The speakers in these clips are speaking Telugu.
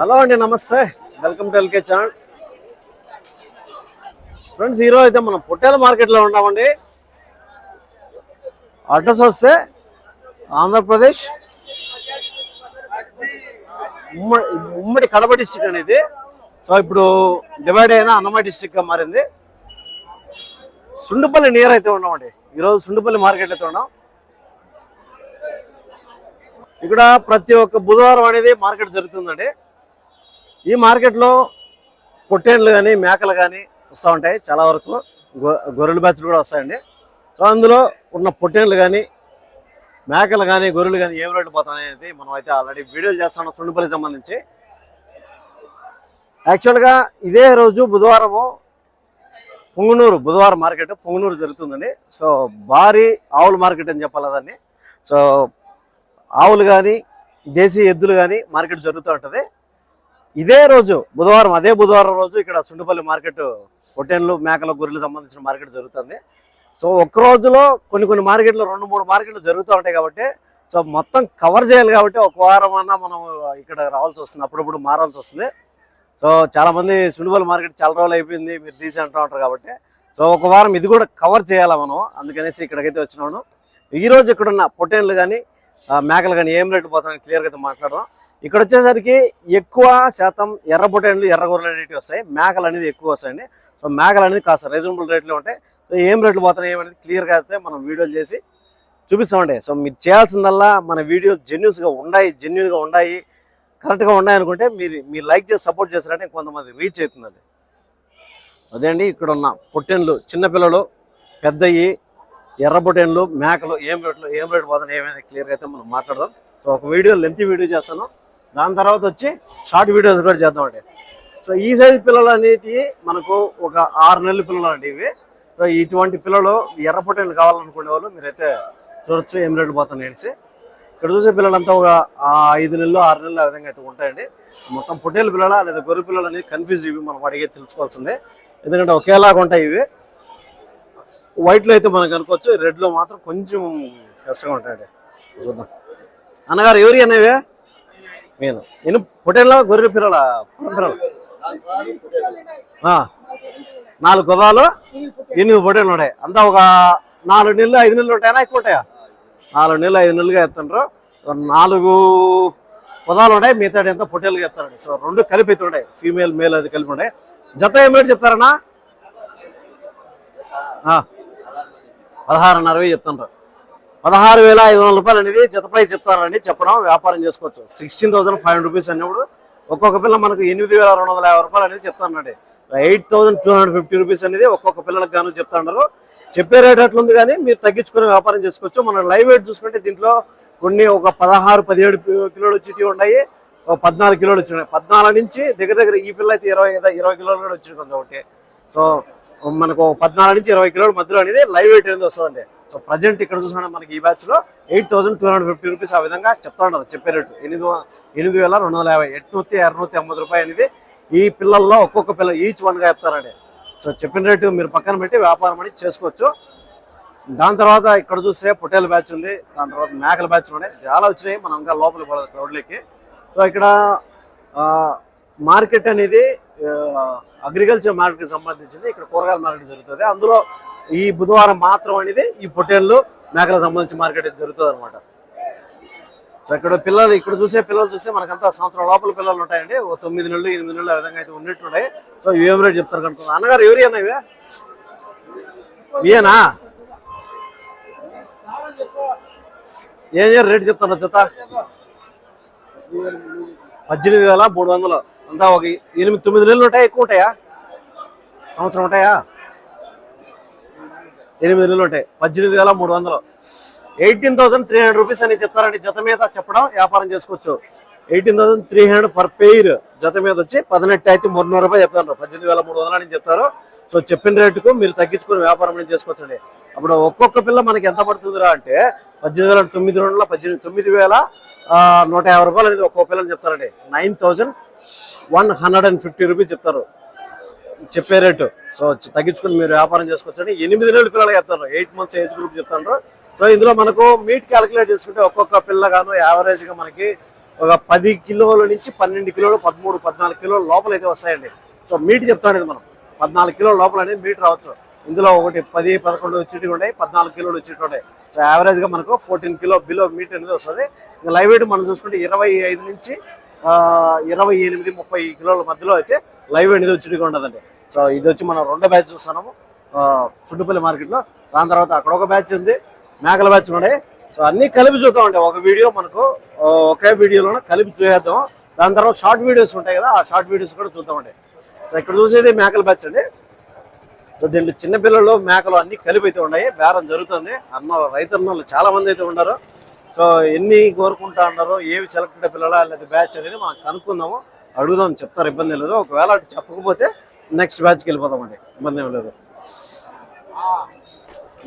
హలో అండి నమస్తే. Welcome to LK channel. Friends ఈరోజు అయితే మనం పొట్టేల మార్కెట్లో ఉన్నామండి. అడ్రస్ వస్తే ఆంధ్రప్రదేశ్ ఉమ్మడి ఉమ్మడి కడప డిస్టిక్ అనేది సో ఇప్పుడు డివైడ్ అయిన అన్నమయ్య డిస్టిక్గా మారింది. సుండుపల్లి నియర్ అయితే ఉన్నామండి. ఈరోజు సుండుపల్లి మార్కెట్ అయితే ఉన్నాం. ఇక్కడ ప్రతి ఒక్క బుధవారం అనేది మార్కెట్ జరుగుతుందండి. ఈ మార్కెట్లో పొట్టేళ్ళు కానీ మేకలు కానీ వస్తూ ఉంటాయి. చాలా వరకు గొ- గొర్రెల బ్యాచ్లు కూడా వస్తాయండి. సో అందులో ఉన్న పొట్టేళ్ళు కానీ మేకలు కానీ గొర్రెలు కానీ ఏం రేట్లు పోతాయనేది మనం అయితే ఆల్రెడీ వీడియోలు చేస్తున్నాం. సుండుపల్లికి సంబంధించి. యాక్చువల్గా ఇదే రోజు బుధవారము పొంగునూరు బుధవారం మార్కెట్ పొంగునూరు జరుగుతుందండి. సో భారీ ఆవుల మార్కెట్ అని చెప్పాలి దాన్ని. సో ఆవులు కానీ దేశీ ఎద్దులు కానీ మార్కెట్ జరుగుతూ ఉంటుంది. ఇదే రోజు బుధవారం అదే బుధవారం రోజు ఇక్కడ సుండుపల్లి మార్కెట్ పొట్టెన్లు మేకల గొర్రెలు సంబంధించిన మార్కెట్ జరుగుతుంది. సో ఒక్క రోజులో కొన్ని కొన్ని మార్కెట్లు రెండు మూడు మార్కెట్లు జరుగుతూ ఉంటాయి కాబట్టి సో మొత్తం కవర్ చేయాలి కాబట్టి ఒక వారం అన్నా మనం ఇక్కడ రావాల్సి వస్తుంది అప్పుడప్పుడు మారాల్సి వస్తుంది. సో చాలామంది సుండుపల్లి మార్కెట్ చాలా రోజులు అయిపోయింది మీరు తీసి అంటూ ఉంటారు కాబట్టి. సో ఒక వారం ఇది కూడా కవర్ చేయాలా మనం? అందుకనేసి ఇక్కడికైతే వచ్చినాను. ఈ రోజు ఇక్కడ పొట్టేన్లు కానీ మేకలు కానీ ఏం రేట్లు పోతాయని క్లియర్గా అయితే మాట్లాడదాం. ఇక్కడ వచ్చేసరికి ఎక్కువ శాతం ఎర్ర పొట్టేన్లు ఎర్ర గొర్రెలు అనేవి వస్తాయి. మేకలు అనేది ఎక్కువ వస్తాయండి. సో మేకలు అనేది కాస్త రీజనబుల్ రేట్లో ఉంటాయి సో ఏం రేట్లు పోతున్నాయి ఏమనేది క్లియర్గా అయితే మనం వీడియోలు చేసి చూపిస్తామండి. సో మీరు చేయాల్సిందల్లా మన వీడియోలు జెన్యూన్స్గా ఉన్నాయి జెన్యున్గా ఉన్నాయి కరెక్ట్గా ఉన్నాయి అనుకుంటే మీరు మీరు లైక్ చేసి సపోర్ట్ చేశారంటే కొంతమంది రీచ్ అవుతుందండి. అదే అండి ఇక్కడ ఉన్న పొట్టెన్లు చిన్నపిల్లలు పెద్దయి ఎర్ర పొట్టెన్లు మేకలు ఏం రేట్లు ఏం రేట్లు పోతున్నాయి ఏమైనా క్లియర్గా అయితే మనం మాట్లాడదాం. సో ఒక వీడియో లెంత్ వీడియో చేస్తాను. దాని తర్వాత వచ్చి షార్ట్ వీడియోస్ కూడా చేద్దామండి సో ఈ సైజ్ పిల్లలు అనేటివి మనకు ఒక ఆరు నెలల పిల్లలు అండి ఇవి. సో ఇటువంటి పిల్లలు ఎర్ర కావాలనుకునే వాళ్ళు మీరైతే చూడొచ్చు ఏం రేట్లు పోతున్నాయి ఇక్కడ చూసే పిల్లలంతా ఒక ఐదు నెలలు ఆరు నెలలు ఆ విధంగా అయితే ఉంటాయండి. మొత్తం పొట్టేలు పిల్లల లేదా గొర్రె పిల్లలు అనేది కన్ఫ్యూజ్ ఇవి మనం అడిగే తెలుసుకోవాల్సిందే. ఎందుకంటే ఒకేలాగా ఉంటాయి ఇవి. వైట్లో అయితే మనం కనుకోవచ్చు రెడ్లో మాత్రం కొంచెం కష్టంగా ఉంటాయండి. చూద్దాం. అన్నగారు ఎవరి అనేవి నేను నేను పొట్టేళ్ళ గొర్రె పిల్లల పిల్లలు నాలుగు గుదాలు ఎనిమిది పొట్టేళ్ళు ఉన్నాయి అంతా ఒక నాలుగు నెలలు ఐదు నెలలు ఉంటాయనా ఎక్కువ ఉంటాయా? నాలుగు నెలలు ఐదు నెలలుగా ఎత్తుండ్రు. నాలుగు పొదాలు ఉన్నాయి మిగతా ఎంత పొట్టేలుగా ఎత్తారండి. సో రెండు కలిపి అయితే ఫీమేల్ మేల్ అది కలిపి ఉన్నాయి జత ఏం చెప్తారన్నా? ఆ, పదహారున్నర చెప్తుండ్రు. పదహారు వేల ఐదు వందల రూపాయలు అనేది జత ప్రైస్ చెప్తారండి. చెప్పడం వ్యాపారం చేసుకోవచ్చు. Sixteen thousand five hundred rupees అన్నప్పుడు ఒక్కొక్క పిల్ల మనకు ఎనిమిది వేల రెండు వందల యాభై రూపాయలు అనేది చెప్తానండి eight thousand two hundred fifty rupees అనేది ఒక్కొక్క పిల్లలకు గాను చెప్తాన్నారు చెప్పే రేట్ అట్లుంది కానీ మీరు తగ్గించుకుని వ్యాపారం చేసుకోవచ్చు. మన లైవ్ వెయిట్ చూసుకుంటే దీంట్లో కొన్ని ఒక పదహారు పదిహేడు కిలోలు వచ్చి ఉన్నాయి. ఒక పద్నాలుగు కిలోలు వచ్చినాయి పద్నాలుగు నుంచి దగ్గర దగ్గర ఈ పిల్ల అయితే ఇరవై ఇరవై కిలోలు కూడా వచ్చింది కొంత ఒకటి. సో మనకు పద్నాలుగు నుంచి ఇరవై కిలోల మధ్యలో అనేది లైవ్ వెయిట్ అనేది వస్తుందండి. సో ప్రజెంట్ ఇక్కడ చూసినా మనకి ఈ బ్యాచ్లో eight thousand two hundred fifty rupees ఆ విధంగా చెప్తా ఉన్నారు. చెప్పే రేటు ఎనిమిది ఎనిమిది వేల రెండు వందల యాభై ఎట్నూతి అరనూతి ఎంబై రూపాయలు అనేది ఈ పిల్లల్లో ఒక్కొక్క పిల్ల ఈచ్ వన్గా చెప్తారండి. సో చెప్పిన రేటు మీరు పక్కన పెట్టి వ్యాపారం అనేది చేసుకోవచ్చు. దాని తర్వాత ఇక్కడ చూస్తే పొట్టేల బ్యాచ్ ఉంది. దాని తర్వాత మేకల బ్యాచ్ ఉన్నాయి చాలా వచ్చినాయి. మనం ఇంకా లోపలికి పోలేదు క్రౌడ్లోకి సో ఇక్కడ మార్కెట్ అనేది అగ్రికల్చర్ మార్కెట్ సంబంధించింది. ఇక్కడ కూరగాయల మార్కెట్ జరుగుతుంది. అందులో ఈ బుధవారం మాత్రం అనేది ఈ పొట్టేళ్ళు మేకలకు సంబంధించి మార్కెట్ జరుగుతుంది అనమాట సో ఇక్కడ పిల్లలు ఇక్కడ చూసే పిల్లలు చూస్తే మనకంతా సంవత్సరం లోపల పిల్లలు ఉంటాయండి. ఓ తొమ్మిది నెలలు ఎనిమిది నెలలు ఆ విధంగా అయితే ఉన్నట్టున్నాయి సో ఏం రేట్ చెప్తారు కనుక అన్నగారు ఎవరి అన్న ఇవే? ఇవేనా ఏం రేట్ చెప్తాను జత? పద్దెనిమిది వేల మూడు వందలు. అంతా ఒక ఎనిమిది తొమ్మిది నెలలు ఉంటాయా? ఎక్కువ ఉంటాయా? సంవత్సరం ఉంటాయా? ఎనిమిది నెలలు ఉంటాయి. పద్దెనిమిది వేల మూడు వందలు. Eighteen thousand three hundred rupees అని చెప్తారండి. జత మీద చెప్పడం వ్యాపారం చేసుకోవచ్చు. Eighteen thousand three hundred per pair జత మీద వచ్చి పదినెట్టు అయితే మూడున్నర రూపాయలు చెప్తారు. పద్దెనిమిది వేల మూడు వందలు అని చెప్తారు. సో చెప్పిన రేటుకు మీరు తగ్గించుకుని వ్యాపారం అనేది చేసుకోవచ్చండి. అప్పుడు ఒక్కొక్క పిల్ల మనకి ఎంత పడుతుందిరా అంటే పద్దెనిమిది వేల తొమ్మిది రెండుల పద్దెనిమిది తొమ్మిది వేల నూట యాభై రూపాయలు అనేది ఒక్కొక్క పిల్లని చెప్తారండి. Nine thousand one hundred and fifty rupees చెప్తారు. చెప్పే రేటు. సో తగ్గించుకుని మీరు వ్యాపారం చేసుకోవచ్చని ఎనిమిది నెలల పిల్లలు చెప్తారు ఎయిట్ మంత్స్ ఏజ్ గ్రూప్ చెప్తారు సో ఇందులో మనకు మీట్ క్యాలిక్యులేట్ చేసుకుంటే ఒక్కొక్క పిల్ల యావరేజ్గా యావరేజ్గా మనకి ఒక పది కిలోల నుంచి పన్నెండు కిలోలు పదమూడు పద్నాలుగు కిలోల లోపల అయితే వస్తాయండి. సో మీట్ చెప్తాను మనం. పద్నాలుగు కిలోల లోపల అనేది మీట్ రావచ్చు. ఇందులో ఒకటి పది పదకొండు వచ్చేటివి ఉన్నాయి. పద్నాలుగు కిలోలు వచ్చేటివి ఉన్నాయి. సో యావరేజ్గా మనకు ఫోర్టీన్ కిలో బిలో మీట్ అనేది వస్తుంది. ఇంకా లైవ్ వెయిట్ మనం చూసుకుంటే ఇరవై ఐదు నుంచి ఇరవై ఎనిమిది ముప్పై కిలోల మధ్యలో అయితే లైవ్ అనేది వచ్చేటిగా ఉండదండి. సో ఇది వచ్చి మనం రెండో బ్యాచ్ చూస్తున్నాము. Uh, చుట్టుపల్లి మార్కెట్లో. దాని తర్వాత అక్కడ ఒక బ్యాచ్ ఉంది. మేకల బ్యాచ్ ఉన్నాయి సో అన్నీ కలిపి చూద్దాం అండి. ఒక వీడియో మనకు uh, ఒకే వీడియోలోనే కలిపి చూసేద్దాం. దాని తర్వాత షార్ట్ వీడియోస్ ఉంటాయి కదా ఆ షార్ట్ వీడియోస్ కూడా చూద్దామండి సో ఇక్కడ చూసేది మేకల బ్యాచ్ అండి. సో దీంట్లో చిన్నపిల్లలు మేకలు అన్ని కలిపి అయితే ఉన్నాయి. బేరం జరుగుతుంది. అన్న రైతన్నలు చాలా మంది అయితే ఉన్నారు. సో ఎన్ని కోరుకుంటా ఉన్నారు ఏవి సెలెక్టెడ్ పిల్లలా లేదా బ్యాచ్ అనేది మనం కనుక్కుందాము. అడుగుదాం చెప్తారు ఇబ్బంది లేదు. ఒకవేళ అటు చెప్పకపోతే నెక్స్ట్ బ్యాచ్కి వెళ్ళిపోతామండి ఇబ్బంది ఏం లేదు.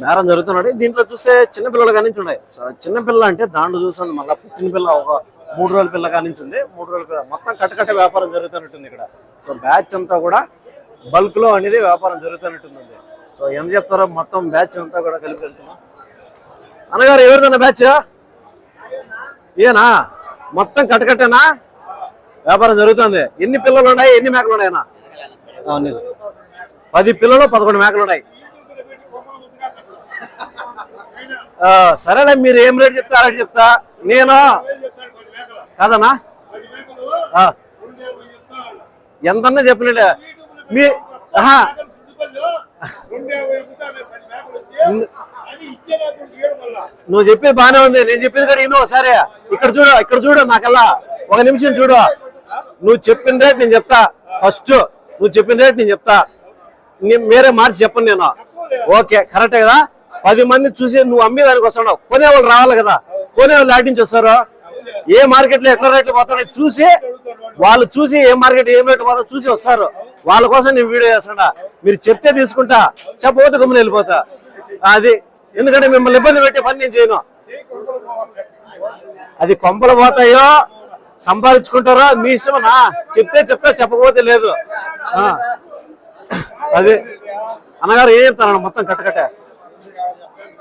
బేరం జరుగుతున్నాడు దీంట్లో చూస్తే చిన్న పిల్లలు కానించి ఉన్నాయి. సో చిన్న పిల్ల అంటే దాంట్లో చూస్తుంది మళ్ళీ పుట్టిన పిల్ల ఒక మూడు రోజుల పిల్ల కానించి ఉంది. మూడు రోజుల మొత్తం కట్టకట్ట వ్యాపారం జరుగుతున్నట్టుంది ఇక్కడ. సో బ్యాచ్ అంతా కూడా బల్క్లో అనేది వ్యాపారం జరుగుతున్నట్టుంది సో ఎంత చెప్తారో మొత్తం బ్యాచ్ అంతా కూడా కలిపి వెళ్తున్నాం అన్నగారు ఎవరిదన్న బ్యాచ్ ఏనా మొత్తం కట్టకట్టేనా వ్యాపారం జరుగుతుంది. ఎన్ని పిల్లలు ఉన్నాయి ఎన్ని మేకలు ఉన్నాయన్నా? పది పిల్లలు పదకొండు మేకలు ఉన్నాయి ఆ, సరేలే మీరు ఏం రేట్ చెప్తా ఆ రేట్ చెప్తా. నేను? కాదన్నా? ఆ, ఎంతన్నా చెప్పలేలే మీ నువ్వు చెప్పేది బానే ఉంది. నేను చెప్పేది కూడా ఇను సరే ఇక్కడ చూడు ఇక్కడ చూడు నాకల్లా ఒక నిమిషం చూడు. నువ్వు చెప్పిన రేట్ నేను చెప్తా. ఫస్ట్ నువ్వు చెప్పిన రేట్ నేను చెప్తా. నీ- మీరే మార్చి చెప్పను నేను. ఓకే కరెక్టే కదా? పది మంది చూసి నువ్వు అమ్మేదానికి వస్తున్నావు కొనేవాళ్ళు రావాలి కదా? కొనేవాళ్ళు ఆటి నుంచి వస్తారు? ఏ మార్కెట్లో ఎట్లా రేట్లు పోతాడో చూసి వాళ్ళు చూసి ఏ మార్కెట్ ఏం రేట్లు పోతాడో చూసి వస్తారు. వాళ్ళ కోసం నేను వీడియో చేస్తున్నా. మీరు చెప్తే తీసుకుంటా. చెప్పబోతే గమ్మున వెళ్ళిపోతా. అది ఎందుకంటే మిమ్మల్ని ఇబ్బంది పెట్టే పని నేను చేయను. అది కొంపలు పోతాయో సంపాదించుకుంటారా? మీ ఇష్టమనా? చెప్తే చెప్తా చెప్పకపోతే లేదు. ఆ. అది. అన్నగారు ఏం చెప్తారన్న మొత్తం కట్టకట్ట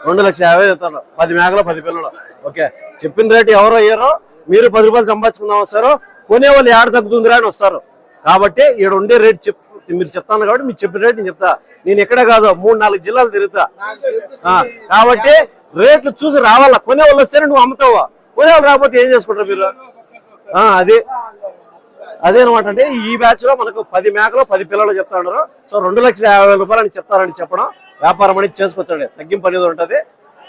రెండు లక్షల యాభై చెప్తారు. పది మేకలు పది పిల్లలు. ఓకే. చెప్పిన రేటు ఎవరో అయ్యారో మీరు పది రూపాయలు సంపాదించుకుందాం వస్తారు. కొనే వాళ్ళు ఏడ తగ్గుతుందిరా అని వస్తారు. కాబట్టి ఇక్కడ ఉండే రేట్ చెప్ మీరు చెప్తాను కాబట్టి మీరు చెప్పిన రేట్ నేను చెప్తా. నేను ఎక్కడే కాదు మూడు నాలుగు జిల్లాలు తిరుగుతా. ఆ, కాబట్టి రేట్లు చూసి రావాలా? కొనే వాళ్ళు వస్తేనే నువ్వు అమ్ముతావా? కొనే వాళ్ళు రాకపోతే ఏం చేసుకుంటారు మీరు? అది. అదేనమాట అంటే ఈ బ్యాచ్లో మనకు పది మేకలు పది పిల్లలు చెప్తా ఉన్నారు. సో రెండు లక్షల యాభై వేల రూపాయలు అని చెప్తారని చెప్పడం వ్యాపారం అనేది చేసుకోవచ్చండి తగ్గింపు అనేది ఉంటుంది.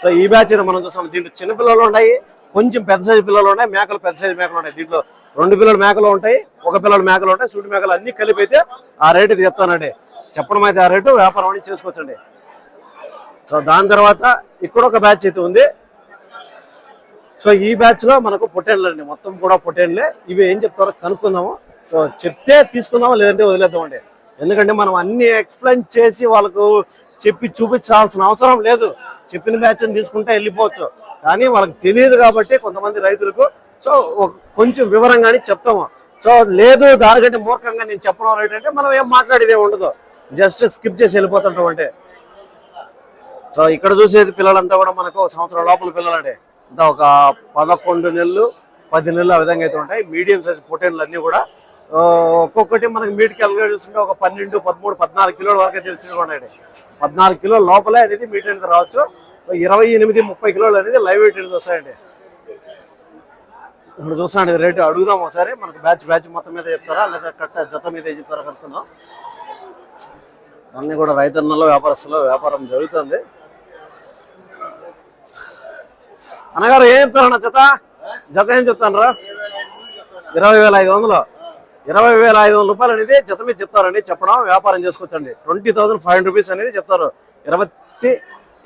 సో ఈ బ్యాచ్ అయితే మనం చూస్తాం దీంట్లో చిన్న పిల్లలు ఉన్నాయి కొంచెం పెద్ద సైజు పిల్లలు ఉన్నాయి మేకలు పెద్ద సైజు మేకలు ఉన్నాయి. దీంట్లో రెండు పిల్లలు మేకలు ఉంటాయి ఒక పిల్లలు మేకలు ఉంటాయి సూటి మేకలు అన్ని కలిపి అయితే ఆ రేట్ ఇది చెప్తానండి. చెప్పడం అయితే ఆ రేటు వ్యాపారం అనేది చేసుకోవచ్చండి సో దాని తర్వాత ఇక్కడ ఒక బ్యాచ్ అయితే ఉంది. సో ఈ బ్యాచ్లో మనకు పొటేన్లండి మొత్తం కూడా పొటేన్లే. ఇవి ఏం చెప్తారో కనుక్కుందాము. సో చెప్తే తీసుకుందాము లేదంటే వదిలేద్దామండి. ఎందుకంటే మనం అన్ని ఎక్స్ప్లెయిన్ చేసి వాళ్ళకు చెప్పి చూపించాల్సిన అవసరం లేదు. చెప్పిన బ్యాచ్ తీసుకుంటే వెళ్ళిపోవచ్చు. కానీ వాళ్ళకి తెలియదు కాబట్టి కొంతమంది రైతులకు సో కొంచెం వివరంగానే చెప్తాము. సో లేదు దానికంటే మూర్ఖంగా నేను చెప్పడం ఏంటంటే మనం ఏం మాట్లాడేది ఉండదు. జస్ట్ స్కిప్ చేసి వెళ్ళిపోతుంటాం అంటే సో ఇక్కడ చూసేది పిల్లలంతా కూడా మనకు ఒక సంవత్సరం లోపల పిల్లలంటే ఒక పదకొండు నెలలు పది నెలలు ఆ విధంగా అయితే ఉంటాయి. మీడియం సైజ్ పొటైన్లు అన్నీ కూడా ఒక్కొక్కటి మనకి మీట్ క్యాలిక్యులేట్ చూసుకుంటే ఒక పన్నెండు పదమూడు పద్నాలుగు కిలోల వరకు అయితే వచ్చినాయి పద్నాలుగు కిలోల లోపలే అనేది మీట్ అనేది రావచ్చు. ఇరవై ఎనిమిది ముప్పై కిలోలు అనేది లైవ్ వెయిట్ అనేది వస్తాయండి. ఇప్పుడు అండి రేటు అడుగుదాం ఒకసారి. మనకు బ్యాచ్ బ్యాచ్ మొత్తం మీద చెప్తారా? లేదా కట్ట జత మీద చెప్తారా కనుక్కుందాం. అన్నీ కూడా రైతన్నలో వ్యాపారస్తులో వ్యాపారం జరుగుతుంది. అన్నగారు ఏం చెప్తారన్న జత? జత ఏం చెప్తానరా? ఇరవై వేల ఐదు వందలు. ఇరవై వేల ఐదు వందల రూపాయలు అనేది జత మీద చెప్తారండి. చెప్పడం వ్యాపారం చేసుకోవచ్చండి. Twenty thousand five hundred rupees అనేది చెప్తారు. ఇరవై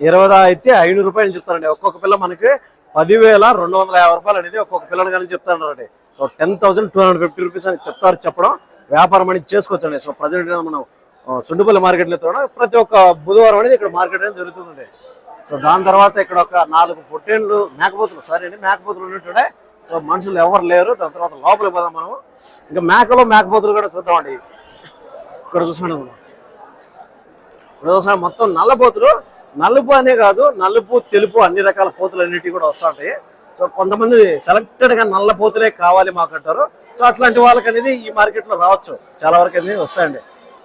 ఇరవై అయితే ఐదు రూపాయలు చెప్తారండి. ఒక్కొక్క పిల్ల మనకి పదివేల రెండు వందల యాభై రూపాయలు అనేది ఒక్కొక్క పిల్లని కానీ చెప్తారండి so ten thousand two hundred fifty rupees అని చెప్తారు చెప్పడం వ్యాపారం అనేది చేసుకోవచ్చండి. సో ప్రజెంట్ మనం సుండుపల్లి మార్కెట్లో ప్రతి ఒక్క బుధవారం అనేది ఇక్కడ మార్కెట్ అనేది జరుగుతుందండి. సో దాని తర్వాత ఇక్కడ ఒక నాలుగు పొట్టేళ్ళు మేకపోతులు సారీ అండి మేకపోతులు ఉన్నట్టుడే సో మనుషులు ఎవరు లేరు. దాని తర్వాత లోపలికి పోదాం మనం ఇంకా మేకలు మేకపోతులు కూడా చూద్దామండి. ఇక్కడ చూసాను ఇక్కడ చూసాను మొత్తం నల్ల పోతులు నలుపు అనే కాదు నలుపు తెలుపు అన్ని రకాల పోతులు అన్నిటి కూడా వస్తుంటాయి సో కొంతమంది సెలెక్టెడ్గా నల్ల పోతులే కావాలి మాకు అంటారు. సో అట్లాంటి వాళ్ళకి అనేది ఈ మార్కెట్లో రావచ్చు. చాలా వరకు అనేది వస్తాయండి.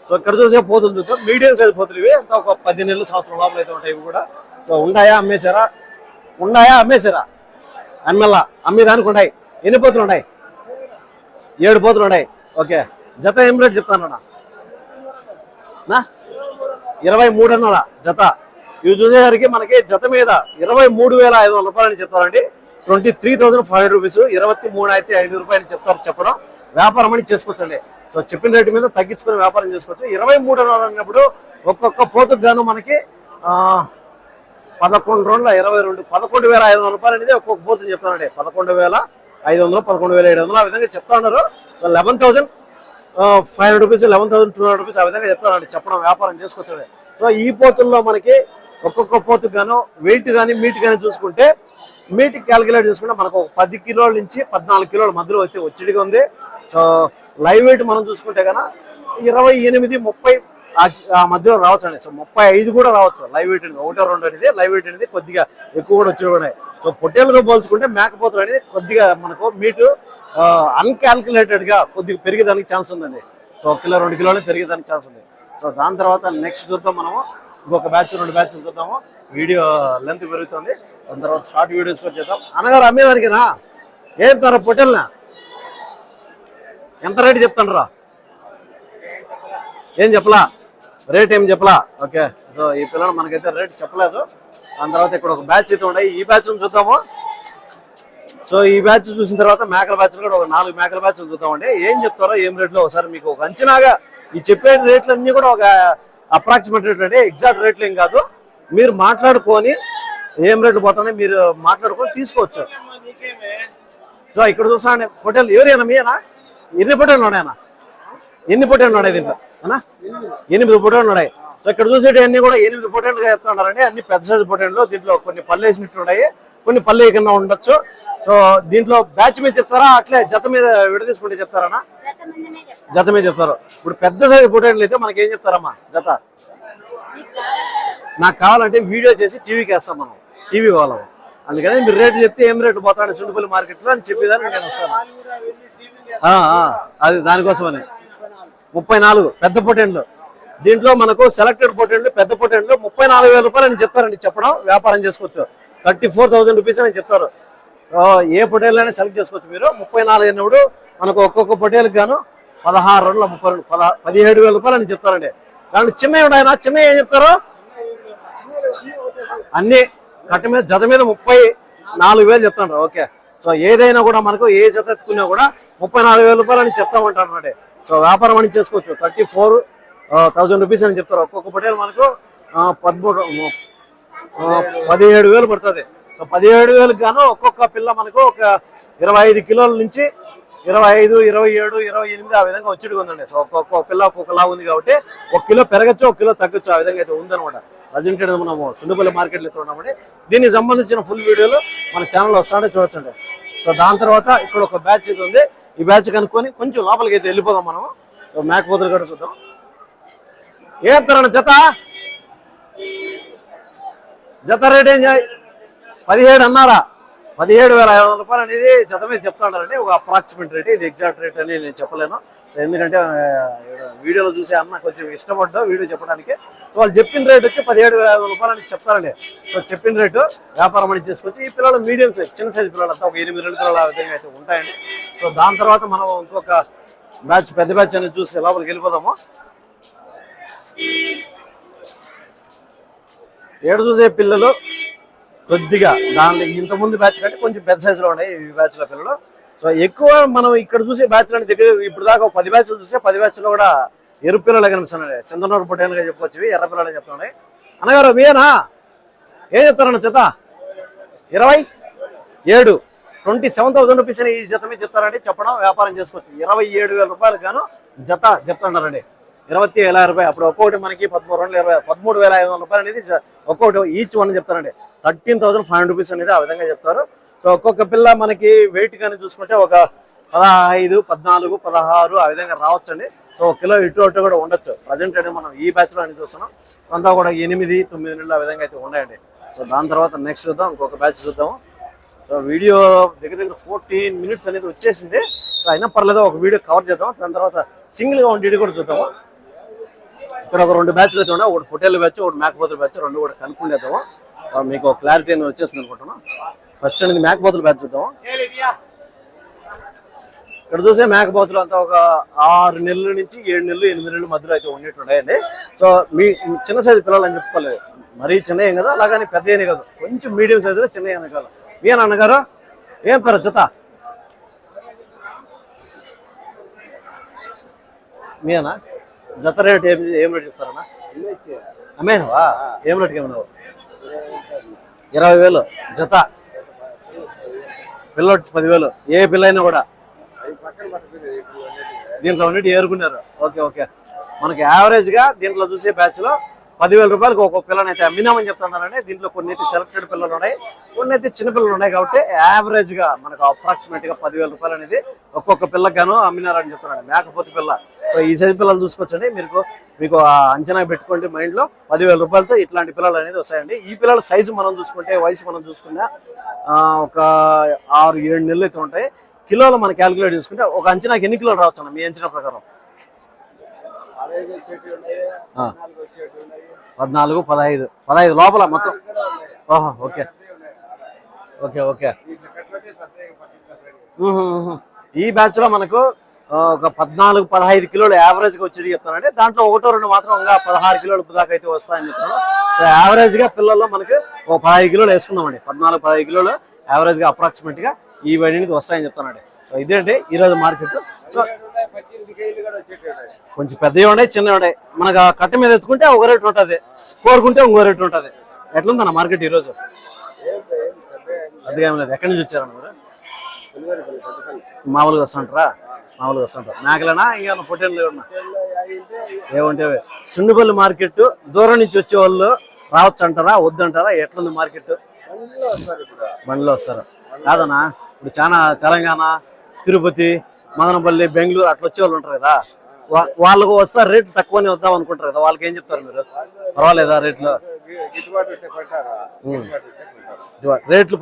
సో ఇక్కడ చూసే పోతులు చూద్దాం. మీడియం సైజ్ పోతులు ఇవి. ఒక పది నెలలు సంవత్సరం లోపల అయితే ఉంటాయి ఇవి కూడా. సో ఉన్నాయా అమ్మేశారా? ఉన్నాయా అమ్మేశారా? అమ్మల్లా అమ్మేదానికి ఉన్నాయి ఎన్ని పోతులు ఉన్నాయి ఏడు పోతులు ఉన్నాయి ఓకే. జత ఏం రేట్ చెప్తాను నా? ఇరవై మూడున్నర జత. ఇవి చూసేసరికి మనకి జత మీద ఇరవై మూడు వేల ఐదు వందల రూపాయలని చెప్తారండి. Twenty three thousand five hundred rupees. ఇరవై మూడు అయితే ఐదు రూపాయలు చెప్తారు చెప్పడం. వ్యాపారం అని చేసుకోవచ్చండి. సో చెప్పిన రేటు మీద తగ్గించుకుని వ్యాపారం చేసుకోవచ్చు. ఇరవై మూడున్నర అన్నప్పుడు ఒక్కొక్క పోతుకు గాను మనకి పదకొండు రోజుల ఇరవై రెండు. పదకొండు వేల ఐదు వందల రూపాయలు అనేది ఒక్కొక్క పోతుని చెప్తానండి పదకొండు వేల ఐదు వందలు పదకొండు వేల ఏడు వందలు ఆ విధంగా చెప్తా ఉన్నారు. So eleven thousand five hundred rupees eleven thousand two hundred rupees ఆ విధంగా చెప్తానండి చెప్పడం వ్యాపారం చేసుకోవచ్చు సో ఈ పోతుల్లో మనకి ఒక్కొక్క పోతు గాను వెయిట్ కానీ మీట్ కానీ చూసుకుంటే మీట్ క్యాలిక్యులేట్ చేసుకుంటే మనకు ఒక పది కిలోల నుంచి పద్నాలుగు కిలోల మధ్యలో అయితే ఒత్తిడిగా ఉంది. సో లైవ్ వెయిట్ మనం చూసుకుంటే కనుక ఇరవై ఎనిమిది ముప్పై ఆ- మధ్యలో రావచ్చు అండి. సో ముప్పై ఐదు కూడా రావచ్చు. లైవ్ వెయిట్ అనేది ఒకటో రెండు అనేది లైవ్ వెయిట్ అనేది కొద్దిగా ఎక్కువ కూడా వచ్చి ఉన్నాయి. సో పొట్టేళ్ళతో పోల్చుకుంటే మేకపోతులు అనేది కొద్దిగా మనకు మీటు అన్కాల్కులేటెడ్గా కొద్దిగా పెరిగేదానికి ఛాన్స్ ఉందండి. సో ఒక కిలో రెండు కిలోలు పెరిగేదానికి ఛాన్స్ ఉంది. సో దాని తర్వాత నెక్స్ట్ చూద్దాం మనము. ఇంకొక బ్యాచ్ రెండు బ్యాచ్ చూద్దాము. వీడియో లెంత్ పెరుగుతుంది. దాని తర్వాత షార్ట్ వీడియోస్ కూడా చేద్దాం. అన్నగారు అమ్మేదానికినా? ఏం తర పొట్టెల్నా ఎంత రేటు చెప్తాను రా ఏం చెప్పలా? రేట్ ఏం చెప్పలా? ఓకే. సో ఈ పిల్లలు మనకైతే రేట్ చెప్పలేదు. దాని తర్వాత ఇక్కడ ఒక బ్యాచ్ అయితే ఉన్నాయి ఈ బ్యాచ్ చూద్దాము. సో ఈ బ్యాచ్ చూసిన తర్వాత మేకల బ్యాచ్ కూడా ఒక నాలుగు మేకల బ్యాచ్ చూద్దామండి ఏం చెప్తారో ఏం రేట్లో ఒకసారి మీకు ఒక అంచనాగా ఈ చెప్పే రేట్లు అన్ని కూడా ఒక అప్రాక్సిమేట్ రేట్లు అంటే ఎగ్జాక్ట్ రేట్లు ఏం కాదు. మీరు మాట్లాడుకొని ఏం రేట్లు పోతున్నాయి మీరు మాట్లాడుకొని తీసుకోవచ్చు. సో ఇక్కడ చూస్తాండి హోటల్ ఎవరైనా మీనా ఎన్ని హోటల్లోనేనా? ఎన్ని పొట్టేలు ఉన్నాయి దీంట్లో? అన్నా? ఎనిమిది పొట్టేలు ఉన్నాయి సో ఇక్కడ చూసేటివన్నీ కూడా ఎనిమిది పొట్టేలుగా చెప్తున్నారండి. అన్ని పెద్ద సైజు పొట్టేలు దీంట్లో కొన్ని పళ్ళు వేసినట్టు ఉన్నాయి. కొన్ని పళ్ళు వేయకుండా ఉండొచ్చు. సో దీంట్లో బ్యాచ్ మీద చెప్తారా? అట్లే జత మీద విడదీసుకుంటే చెప్తారన్నా జత మీద చెప్తారు. ఇప్పుడు పెద్ద సైజు పొట్టేలు అయితే మనకి ఏం చెప్తారమ్మా? జత. నాకు కావాలంటే వీడియో చేసి టీవీకి వేస్తాం మనం. టీవీ వాళ్ళం. అందుకని మీరు రేట్లు చెప్తే ఏం రేట్లు పోతాడు? సుండుపల్లి మార్కెట్లో అని చెప్పేదాన్ని నేను వస్తాను. ఆ, ఆ, అది దానికోసమని. ముప్పై నాలుగు పెద్ద పొటెండ్లు. దీంట్లో మనకు సెలెక్టెడ్ పొటెండ్లు పెద్ద పొటెండ్లు ముప్పై నాలుగు వేల రూపాయలు అని చెప్తారండి చెప్పడం వ్యాపారం చేసుకోవచ్చు. థర్టీ ఫోర్ థౌసండ్ రూపీస్ అని చెప్తారు. ఏ పొటేల్ అయినా సెలెక్ట్ చేసుకోవచ్చు మీరు. ముప్పై నాలుగు అయినప్పుడు మనకు ఒక్కొక్క పొటేల్కి గాను పదహారు రెండు ముప్పై రెండు పద పదిహేడు వేల రూపాయలు అని చెప్తారండి. కానీ చిన్నవి ఆయన చిన్నవి ఏం చెప్తారు? అన్ని కట్ట మీద జత మీద ముప్పై నాలుగు వేలు చెప్తాను ఓకే. సో ఏదైనా కూడా మనకు ఏ జత ఎత్తుకున్నా కూడా ముప్పై నాలుగు వేల రూపాయలు అని చెప్తామంటారు సో వ్యాపారం అని చేసుకోవచ్చు. థర్టీ ఫోర్ థౌసండ్ రూపీస్ అని చెప్తారు. ఒక్కొక్క పొటేలు మనకు పదమూడు పదిహేడు వేలు పడుతుంది. సో పదిహేడు వేలకు గాను ఒక్కొక్క పిల్ల మనకు ఒక ఇరవై ఐదు కిలోల నుంచి ఇరవై ఐదు ఇరవై ఏడు ఇరవై ఎనిమిది ఆ విధంగా వచ్చి ఉందండి. సో ఒక్కొక్క పిల్ల ఒక్కొక్కలా ఉంది కాబట్టి ఒక కిలో పెరగచ్చు ఒక కిలో తగ్గచ్చు ఆ విధంగా అయితే ఉందనమాట ప్రజెంట్ మనము సుండుపల్లి మార్కెట్లో అయితే ఉన్నామండి దీనికి సంబంధించిన ఫుల్ వీడియోలు మన ఛానల్ వస్తాడే చూడొచ్చండి. సో దాని తర్వాత ఇక్కడ ఒక బ్యాచ్ ఇది ఉంది. ఈ బ్యాచ్ కనుక్కొని కొంచెం లోపలికి అయితే వెళ్ళిపోదాం మనం సో మేకపోతులు కూడా చూద్దాం. ఏం జత? జత రేట్ ఏం పదిహేడు అన్నారా? పదిహేడు వేల ఐదు వందల రూపాయలు అనేది జత మీద చెప్తాడారండి ఒక అప్రాక్సిమేట్ రేట్ ఇది ఎగ్జాక్ట్ రేట్ అని నేను చెప్పలేను. సో ఎందుకంటే వీడియోలో చూసే అన్న కొంచెం ఇష్టపడ్డా వీడియో చెప్పడానికి. సో వాళ్ళు చెప్పిన రేట్ వచ్చి పదిహేడు వేల ఐదు రూపాయలు అని చెప్తారండి. సో చెప్పిన రేటు వ్యాపారం అని చేసుకొచ్చి ఈ పిల్లలు మీడియం సైజ్ చిన్న సైజ్ పిల్లలు అంతా ఒక ఎనిమిది రెండు పిల్లలు ఆ విధంగా అయితే ఉంటాయండి. సో దాని తర్వాత మనం ఇంకొక మ్యాచ్ పెద్ద మ్యాచ్ అనేది చూసి లోపలికి వెళ్ళిపోదాము. ఏడు చూసే పిల్లలు కొద్దిగా దాంట్లో ఇంత ముందు బ్యాచ్ కంటే కొంచెం పెద్ద సైజులో ఉన్నాయి ఈ బ్యాచ్లో పిల్లలు. సో ఎక్కువ మనం ఇక్కడ చూసే బ్యాచ్ అంటే దగ్గర ఇప్పుడు దాకా ఒక పది బ్యాచ్లు చూస్తే పది బ్యాచ్లో కూడా ఎరుపు పిల్లలు కనిపిస్తున్నాయి. చందనూరు పొట్టేలుగా చెప్పవచ్చు ఎర్ర పిల్లలు చెప్తున్నాయి. అనగారు మీనా ఏం చెప్తారన్న చేత ఇరవై ఏడు. ట్వంటీ సెవెన్ థౌసండ్ రూపీస్ అని ఈ జత మీద చెప్తారండి. చెప్పడం వ్యాపారం చేసుకోవచ్చు. ఇరవై ఏడు వేల రూపాయలు గాను జత చెప్తున్నారండి. ఇరవై వేల రూపాయలు. అప్పుడు ఒక్కొక్కటి మనకి పదమూడు రెండు ఇరవై పదమూడు వేల ఐదు వందల రూపాయలు అనేది ఒక్కొక్కటి ఈచ్ వన్ చెప్తారండి. Thirteen thousand five hundred rupees అనేది ఆ విధంగా చెప్తారు. సో ఒక్కొక్క పిల్ల మనకి వెయిట్ కానీ చూసుకుంటే ఒక పదహైదు పద్నాలుగు పదహారు ఆ విధంగా రావచ్చండి. సో ఒక కిలో ఇటు అటు కూడా ఉండొచ్చు. ప్రజెంట్ అనేది మనం ఈ బ్యాచ్లో అని చూస్తున్నాం. అంతా కూడా ఎనిమిది తొమ్మిది నెలలు ఆ విధంగా అయితే ఉన్నాయండి. సో దాని తర్వాత నెక్స్ట్ చూద్దాం ఇంకొక బ్యాచ్ చూద్దాము. సో వీడియో దగ్గర దగ్గర ఫోర్టీన్ మినిట్స్ అనేది వచ్చేసింది. సో అయినా పర్లేదు ఒక వీడియో కవర్ చేద్దాం. దాని తర్వాత సింగిల్గా ఉండేది కూడా చూద్దాము. ఇక్కడ ఒక రెండు బ్యాచ్లు అయితే ఉన్నాయి. ఒకటి పొటేళ్ళ బ్యాచ్ ఒకటి మేకపోతుల బ్యాచ్ రెండు కూడా కనుక్కుండేద్దాము. మీకు క్లారిటీ అనేది వచ్చేసింది అనుకుంటున్నాను. ఫస్ట్ అనేది మేకపోతుల బ్యాచ్ చూద్దాము? ఇక్కడ చూసే మేకపోతులు అంతా ఒక ఆరు నెలల నుంచి ఏడు నెలలు ఎనిమిది నెలల మధ్యలో అయితే ఉన్నాయండి. సో మీ చిన్న సైజు పిల్లలు అని చెప్పుకోలేదు. మరీ చిన్న ఏం కదా అలాగని పెద్ద ఏనే కాదు. కొంచెం మీడియం సైజులో చిన్న ఏనే కాదు మీ నాన్నగారు ఏం పేరు? జత? మీనా జత రేట్ ఏం ఏం రేట్ చెప్తారన్నా అమ్మేనవా ఏం రేట్కి ఏమన్నావు? ఇరవై వేలు. జత? పిల్లలు పదివేలు ఏ పిల్ల అయినా కూడా. దీంట్లో ఉన్నట్టు ఏరుకున్నారు. Okay okay. మనకి యావరేజ్గా దీంట్లో చూసే బ్యాచ్లో పదివేల రూపాయలకు ఒక్కొక్క పిల్లని అయితే అమ్మినామని చెప్తున్నారండి దీంట్లో కొన్ని అయితే సెలెక్టెడ్ పిల్లలు ఉన్నాయి కొన్ని అయితే చిన్న పిల్లలు ఉన్నాయి కాబట్టి యావరేజ్గా మనకు అప్రాక్సిమేట్గా పదివేల రూపాయలు అనేది ఒక్కొక్క పిల్లకి గాను అమ్మినారని చెప్తున్నాడు మేకపోతే పిల్ల. సో ఈ సైజు పిల్లలు చూసుకోవచ్చండి మీకు మీకు ఆ అంచనా పెట్టుకోండి మైండ్లో పదివేల రూపాయలతో ఇట్లాంటి పిల్లలు అనేది వస్తాయండి. ఈ పిల్లల సైజు మనం చూసుకుంటే వయసు మనం చూసుకున్నా ఒక ఆరు ఏడు నెలలు అయితే ఉంటాయి. కిలోలు మనం క్యాలిక్యులేట్ చేసుకుంటే ఒక అంచనాకి ఎన్ని కిలోలు రావచ్చు మీ అంచనా ప్రకారం? పద్నాలుగు పదహైదు. పదహైదు లోపల మొత్తం. ఓహో ఓకే. Okay okay. ఈ బ్యాచ్లో మనకు ఒక పద్నాలుగు పదహైదు కిలోలు యావరేజ్గా వచ్చి చెప్తానంటే దాంట్లో ఒకటో రెండు మాత్రం ఇంకా పదహారు కిలోలు దాకా అయితే వస్తాయని చెప్తాను సో యావరేజ్గా పిల్లల్లో మనకి ఒక పదహైదు కిలోలు వేసుకుందామండి. పద్నాలుగు పదహైదు కిలోలు యావరేజ్గా అప్రాక్సిమేట్గా ఈ వడినికి వస్తాయని చెప్తానండి సో ఇదేంటి? ఈ రోజు మార్కెట్. సో కొంచెం పెద్దవి ఉన్నాయి చిన్నవి ఉన్నాయి మనకు ఆ కట్ట మీద ఎత్తుకుంటే ఒక రేటు ఉంటుంది. కోరుకుంటే ఇంకో రేటు ఉంటుంది. ఎట్లుందన్న మార్కెట్ ఈ రోజు లేదు. ఎక్కడి నుంచి వచ్చారన్న మీరు? మామూలుగా వస్తుంటారా? మామూలుగా వస్తుంటారు. మేకలేనా? ఇంకేమన్నా పొట్టేళ్ళు ఉన్నా ఏమంటే సుండుపల్లి మార్కెట్ దూరం నుంచి వచ్చే వాళ్ళు రావచ్చు అంటారా? వద్దంటారా ఎట్లుంది మార్కెట్? బండిలో వస్తారు. కాదనా ఇప్పుడు చాలా తెలంగాణ తిరుపతి మదనపల్లి బెంగళూరు అట్లా వచ్చే వాళ్ళు ఉంటారు కదా. వాళ్ళకు వస్తారు రేట్లు తక్కువనే వద్దాం అనుకుంటారు కదా వాళ్ళకి ఏం చెప్తారు మీరు? పర్వాలేదా రేట్లు? రేట్లు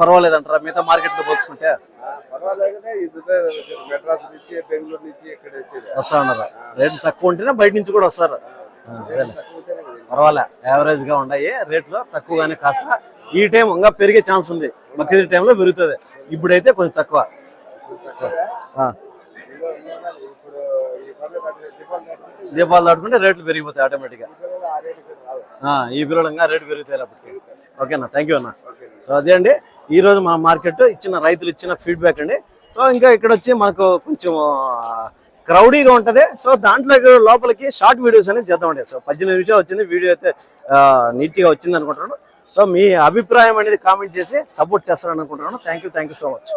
మిగతా పోల్చుకుంటే? పర్వాలేదు నుంచి బెంగళూరు నుంచి ఇక్కడ వచ్చేది. వస్తా ఉన్నారు రేట్లు తక్కువ ఉంటేనే బయట నుంచి కూడా వస్తారు. పర్వాలే యావరేజ్గా ఉన్నాయి. రేట్లు తక్కువగానే కాస్త ఈ టైం ఇంకా పెరిగే ఛాన్స్ ఉంది. బక్రీద్ టైంలో పెరుగుతుంది. ఇప్పుడైతే కొంచెం తక్కువ ఆ, ఇంకో- ఇంకో ఇప్పుడు ఈ పండుగ దాటి- దీపావళి దాటుకుంటే దీపాలు దాటుకుంటే రేట్లు పెరిగిపోతాయి ఆటోమేటిక్గా ఈ పిల్లలు ఆ రేటుకి రావు. ఆ, ఈ పిల్లలు ఇంకా రేటు పెరుగుతాయి అప్పటికి. ఓకేనా థ్యాంక్ యూ అన్న. సో అదే అండి ఈ రోజు మన మార్కెట్ ఇచ్చిన రైతులు ఇచ్చిన ఫీడ్బ్యాక్ అండి. సో ఇంకా ఇక్కడ వచ్చి మనకు కొంచెం క్రౌడీగా ఉంటది. సో దాంట్లో లోపలికి షార్ట్ వీడియోస్ అనేది చేద్దామండి. సో పద్దెనిమిది నిమిషాలు వచ్చింది వీడియో అయితే నీట్గా వచ్చింది అనుకుంటున్నాను సో మీ అభిప్రాయం అనేది కామెంట్ చేసి సపోర్ట్ చేస్తారని అనుకుంటున్నాను. Thank you so much